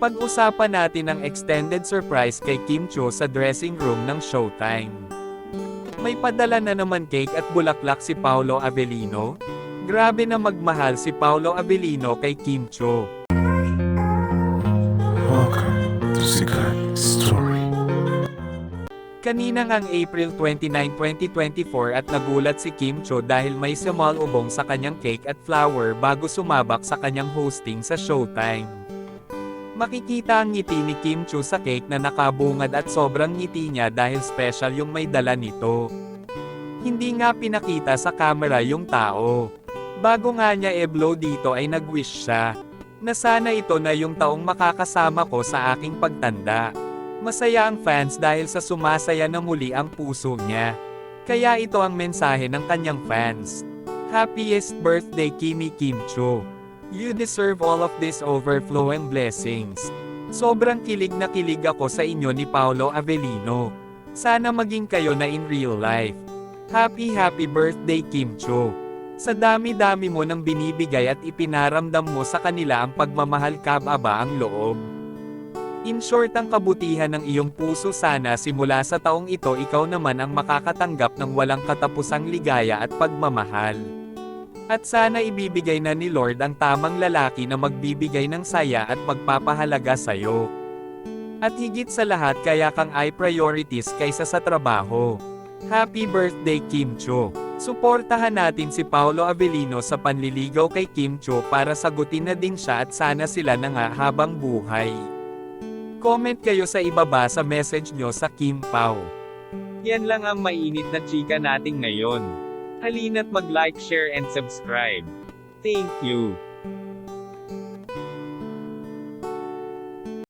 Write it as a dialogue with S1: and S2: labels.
S1: Pag-usapan natin ang extended surprise kay Kim Cho sa dressing room ng Showtime. May padala na naman cake at bulaklak si Paolo Avellino. Grabe na magmahal si Paolo Avellino kay Kim Cho.
S2: Welcome to Sikat Story.
S1: Kanina ngang April 29, 2024 at nagulat si Kim Cho dahil may sumalubong sa kanyang cake at flower bago sumabak sa kanyang hosting sa Showtime. Makikita ang ngiti ni Kim Cho sa cake na nakabungad at sobrang ngiti niya dahil special yung may dala nito. Hindi nga pinakita sa camera yung tao. Bago nga niya e-blow dito ay nag-wish siya. Na sana ito na yung taong makakasama ko sa aking pagtanda. Masaya ang fans dahil sa sumasaya na muli ang puso niya. Kaya ito ang mensahe ng kanyang fans. Happiest birthday Kimi Kim Cho. You deserve all of this overflowing blessings. Sobrang kilig na kilig ako sa inyo ni Paolo Avellino. Sana maging kayo na in real life. Happy happy birthday Kim Cho. Sa dami-dami mo nang binibigay at ipinaramdam mo sa kanila ang pagmamahal kababa ang loob. In short ang kabutihan ng iyong puso sana simula sa taong ito ikaw naman ang makakatanggap ng walang katapusang ligaya at pagmamahal. At sana ibibigay na ni Lord ang tamang lalaki na magbibigay ng saya at magpapahalaga sa'yo. At higit sa lahat kaya kang ay priorities kaysa sa trabaho. Happy birthday Kim Cho! Suportahan natin si Paolo Avellino sa panliligaw kay Kim Cho para sagutin na din siya at sana sila na nga habang buhay. Comment kayo sa ibaba sa message nyo sa Kim Pao. Yan lang ang mainit na chika natin ngayon. Halina't mag-like, share and subscribe. Thank you.